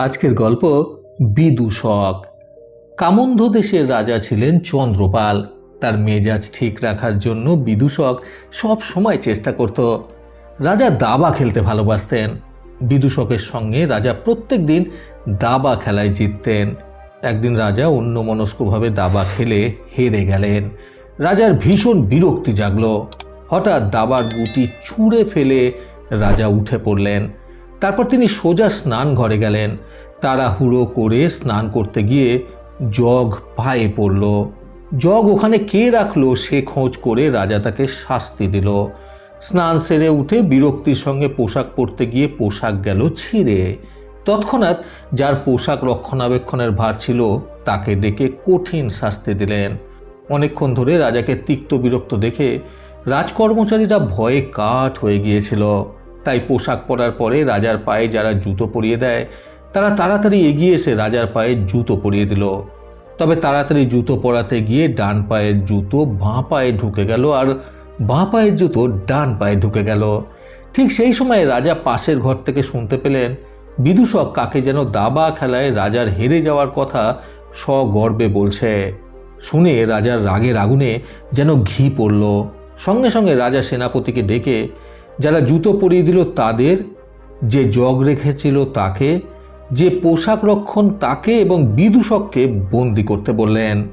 আজকের গল্প বিদূষক কামন্ধ দেশের রাজা ছিলেন চন্দ্রপাল। তার মেজাজ ঠিক রাখার জন্য বিদূষক সব সময় চেষ্টা করত। রাজা দাবা খেলতে ভালোবাসতেন। বিদূষকের সঙ্গে রাজা প্রত্যেক দিন দাবা খেলায় জিততেন। একদিন রাজা অন্যমনস্কভাবে দাবা খেলে হেরে গেলেন। রাজার ভীষণ বিরক্তি জাগল। হঠাৎ দাবার গুটি ছুঁড়ে ফেলে রাজা উঠে পড়লেন। তারপর তিনি সোজা স্নান ঘরে গেলেন। তাড়াহুড়ো করে স্নান করতে গিয়ে জগ পায়ে পড়ল। জগ ওখানে কে রাখল? সে খোঁজ করে রাজা তাকে শাস্তি দিল। স্নান সেরে উঠে বিরক্তির সঙ্গে পোশাক পরতে গিয়ে পোশাক গেল ছিঁড়ে। তৎক্ষণাৎ যার পোশাক রক্ষণাবেক্ষণের ভার ছিল, তাকে ডেকে কঠিন শাস্তি দিলেন। অনেকক্ষণ ধরে রাজাকে তিক্ত বিরক্ত দেখে রাজকর্মচারীরা ভয়ে কাঠ হয়ে গিয়েছিল। তাই পোশাক পরার পরে রাজার পায়ে যারা জুতো পরিয়ে দেয় তারা তাড়াতাড়ি এগিয়ে এসে রাজার পায়ে জুতো পরিয়ে দিল। তবে তাড়াতাড়ি জুতো পরাতে গিয়ে ডান পায়ের জুতো বাঁ পায়ে ঢুকে গেল আর বাঁ পায়ের জুতো ডান পায়ে ঢুকে গেল। ঠিক সেই সময় রাজা পাশের ঘর থেকে শুনতে পেলেন, বিদূষক কাকে যেন দাবা খেলায় রাজার হেরে যাওয়ার কথা সগর্বে বলছে। শুনে রাজার রাগের আগুনে যেন ঘি পড়ল। সঙ্গে সঙ্গে রাজা সেনাপতিকে ডেকে, যারা জুতো পরিয়ে দিল তাদের, যে জগ রেখেছিল তাকে যে পোশাক রক্ষণ তাকে এবং বিদূষককে বন্দি করতে বললেন।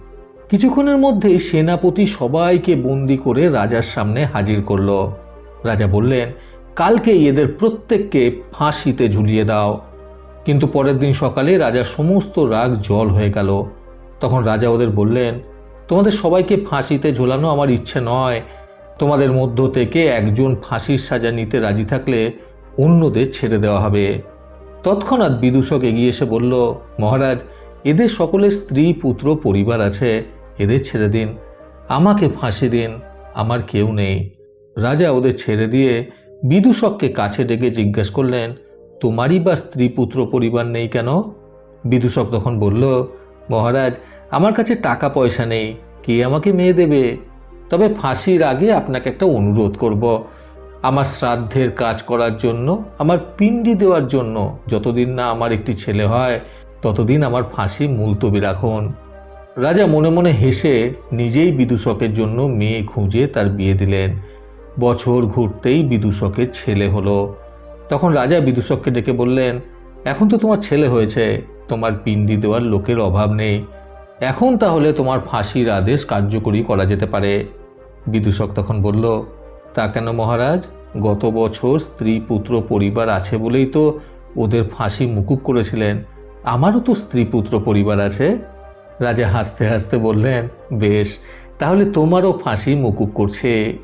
কিছুক্ষণের মধ্যেই সেনাপতি সবাইকে বন্দি করে রাজার সামনে হাজির করল। রাজা বললেন, কালকেই এদের প্রত্যেককে ফাঁসিতে ঝুলিয়ে দাও। কিন্তু পরের দিন সকালে রাজার সমস্ত রাগ জল হয়ে গেল। তখন রাজা ওদের বললেন, তোমাদের সবাইকে ফাঁসিতে ঝোলানো আমার ইচ্ছে নয়। তোমাদের মধ্য থেকে একজন ফাঁসির সাজা নিতে রাজি থাকলে অন্যদের ছেড়ে দেওয়া হবে। তৎক্ষণাৎ বিদূষক এগিয়ে এসে বলল, মহারাজ, এদের সকলের স্ত্রী, পুত্র, পরিবার আছে, এদের ছেড়ে দিন। আমাকে ফাঁসি দিন, আমার কেউ নেই। রাজা ওদের ছেড়ে দিয়ে বিদূষককে কাছে ডেকে জিজ্ঞেস করলেন, তোমারই বা স্ত্রী, পুত্র, পরিবার নেই কেন? বিদূষক তখন বলল, মহারাজ, আমার কাছে টাকা পয়সা নেই, কে আমাকে মেয়ে দেবে? তবে ফাঁসির আগে আপনাকে একটা অনুরোধ করব। আমার শ্রাদ্ধের কাজ করার জন্য, আমার পিণ্ডি দেওয়ার জন্য যতদিন না আমার একটি ছেলে হয়, ততদিন আমার ফাঁসি মুলতবি রাখুন। রাজা মনে মনে হেসে নিজেই বিদূষকের জন্য মেয়ে খুঁজে তার বিয়ে দিলেন। বছর ঘুরতেই বিদূষকের ছেলে হলো। তখন রাজা বিদূষককে ডেকে বললেন, এখন তো তোমার ছেলে হয়েছে, তোমার পিণ্ডি দেওয়ার লোকের অভাব নেই। এখন তাহলে তোমার ফাঁসির আদেশ কার্যকরী করা যেতে পারে। বিদূষক তখন বলল, তা কেন মহারাজ? গত বছর স্ত্রী পুত্র পরিবার আছে বলেই তো ওদের ফাঁসি মুকুব করেছিলেন। আমারও তো স্ত্রী পুত্র পরিবার আছে। রাজা হাসতে হাসতে বললেন, বেশ, তাহলে তোমারও ফাঁসি মুকুব করছে।